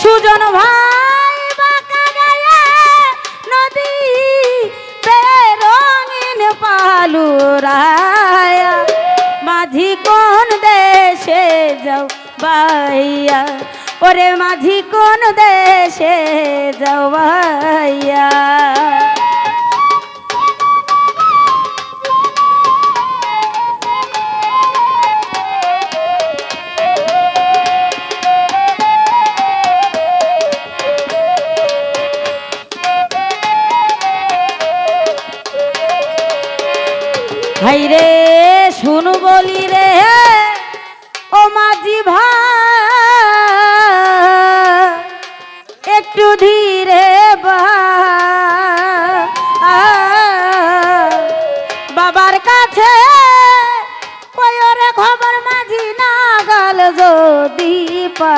সুজন ভাই বাইয়া ওরে মাঝি কোন দেশে যাও বাইয়া ভাই রে শুনু বলি রে যদি পা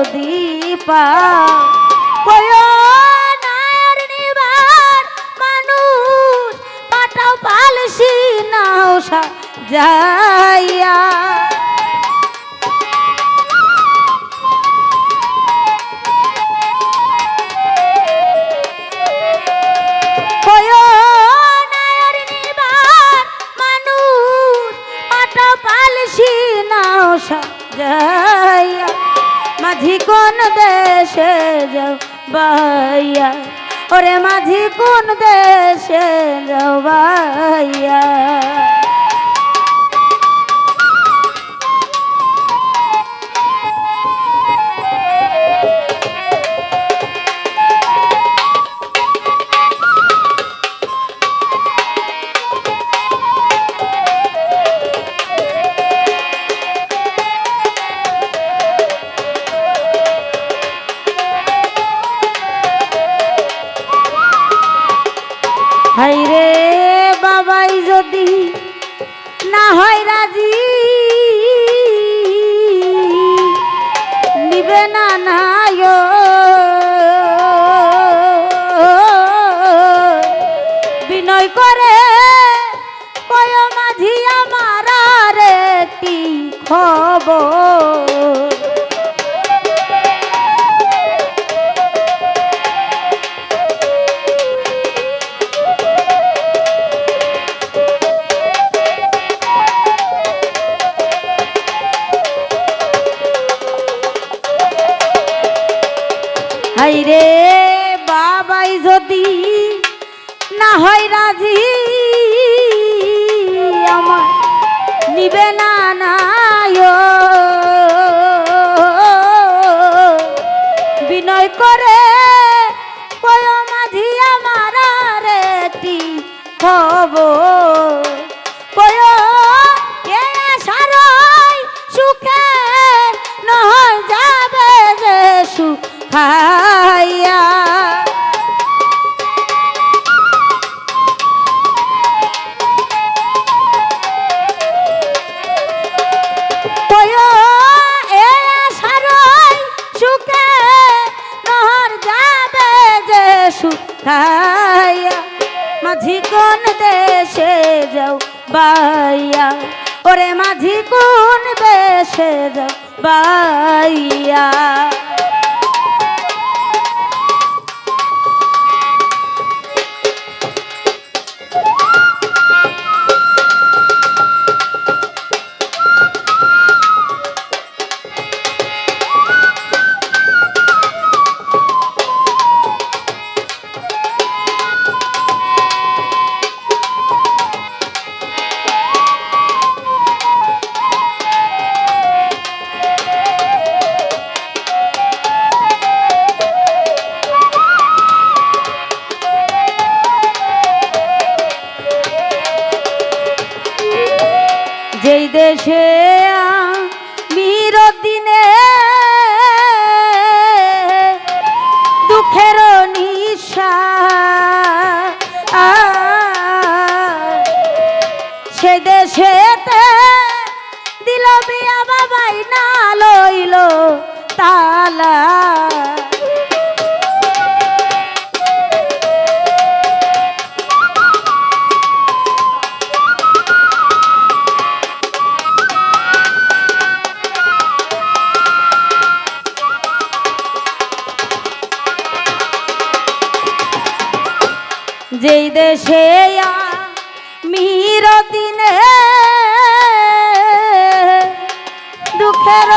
যদি পা মানুষ পাটাও পালসি নাও যাইয়া। মাঝি কোন দেশে যাও বাইয়া ওরে মাঝি কোন দেশে যাও বাইয়া হাই রে, বাবাই যদি না হয় রাজি, আমার নিবে না নায়। বিনয় করে কয় মাঝি আমার রেটি খবর। কয় সুখে, নয় যাবে যে সুখাইয়া যে সুখাইয়া মাঝি কোন দেশে যাও বাইয়া? ওরে মাঝি কোন দেশে যাও বাইয়া? দেশে দিনে দুঃখের নিশা সে দেশে দিল বিয়া বাবাই না লইল তালা। দিনে দুঃখের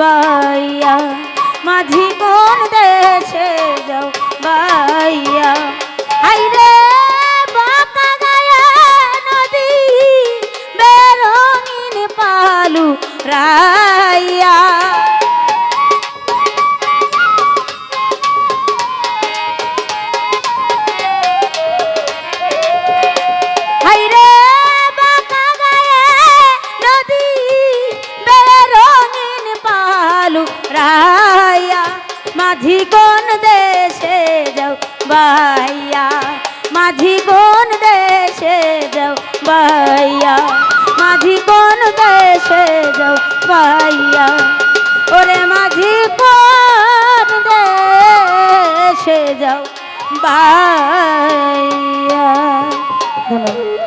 বাইয়া মাঝি কোন দেশে যাও বাইয়া হাইরে বাঁকা গায়া নদী বেরঙিন পালু রাইয়া। মাঝি কোন দেশে যাও ভাইয়া মাঝি কোন দেশে যাও ভাইয়া মাঝি কোন দেশে যাও ভাইয়া। ওরে মাঝি কোন দেশে যাও ভাইয়া। ধন্যবাদ